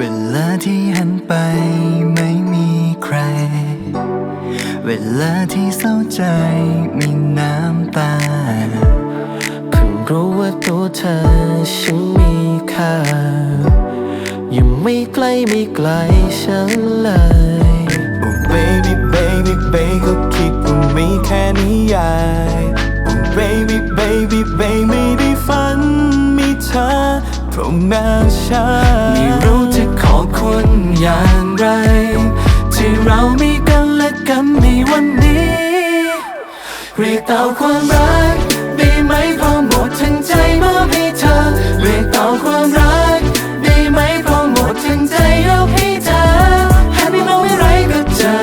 วลาที่หันไปไม่มีใคร เวลาที่เศร้าใจมีน้ำตา เพิ่งรู้ว่าตัวเธอฉันมีค่ายู่ไม่ไกล้ไม่ไกลฉันเลย Oh baby baby baby ก็คิดว่ามีแค่นิยาย Oh baby baby baby ไม่ได้ฝันมีเธอเพราะแม้ฉัน อย่างไร ที่เรามีกันและกันในวันนี้ เรียกเต่าความรักได้ไหมพอหมดทั้งใจมอบให้เธอ เรียกเต่าความรักได้ไหมพอหมดทั้งใจยกให้เธอใหันไปมองไม่ไรก็เจอ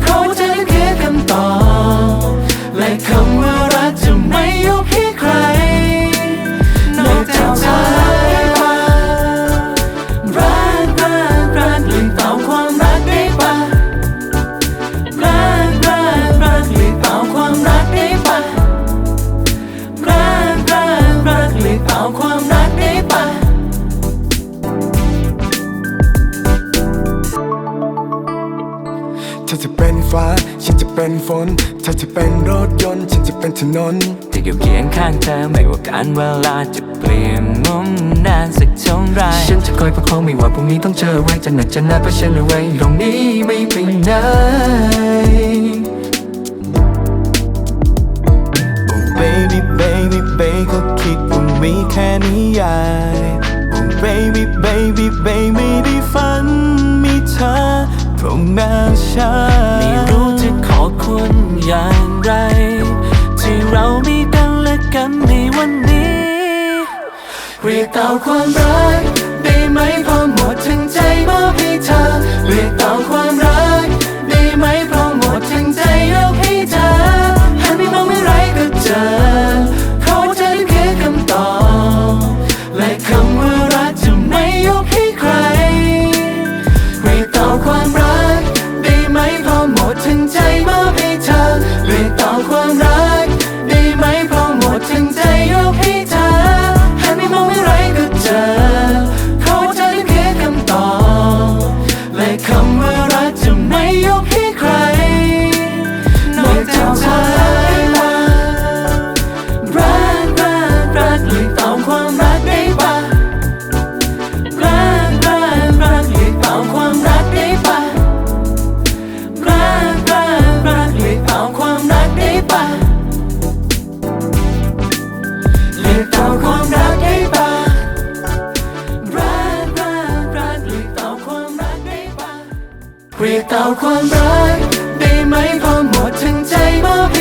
เพราะว่าเธอนั้นคือคำตอบและคำว่ารักจะไม่ยกให้ อจะเป็นฟ้า ฉันจะเป็นฝน เธอจะเป็นรถยนต์ ฉันจะเป็นถนนที่อยู่เคียงข้างเธอไม่ว่าการเวลาจะเปลี่ยนมุมนานสักเท่าไรฉันจะคอยประคองไม่ว่าพรุ่งนี้ต้องเจออะไรจะหนักจะหนาเพราะฉันเอาไว้ตรงนี้ไม่ไปไหน Oh baby baby baby ก็คิดว่ามีแค่นิยาย Oh baby baby baby ไม่ได้ฝันมีเธอ เพราะแม้ฉันไม่รู้จะขอบคุณอย่างไร ที่เรามีกันและกันในวันนี้ เรียกเต่าความรัก ได้ไหมพอหมดทั้งใจมอบให้เธอ เรียกเต่าความ ไม่ยกให้ใคร นอกจากเธอรักรักรักเรียกเต่าความรักได้ปะรักรักรักเรียกเต่าความรักได้ปะรักรักรักเรียกเต่าความรักได้ปะเรียกเต่าความรัก เรียกเต่าความรักได้ไหมพอหมดทั้งใจมอบ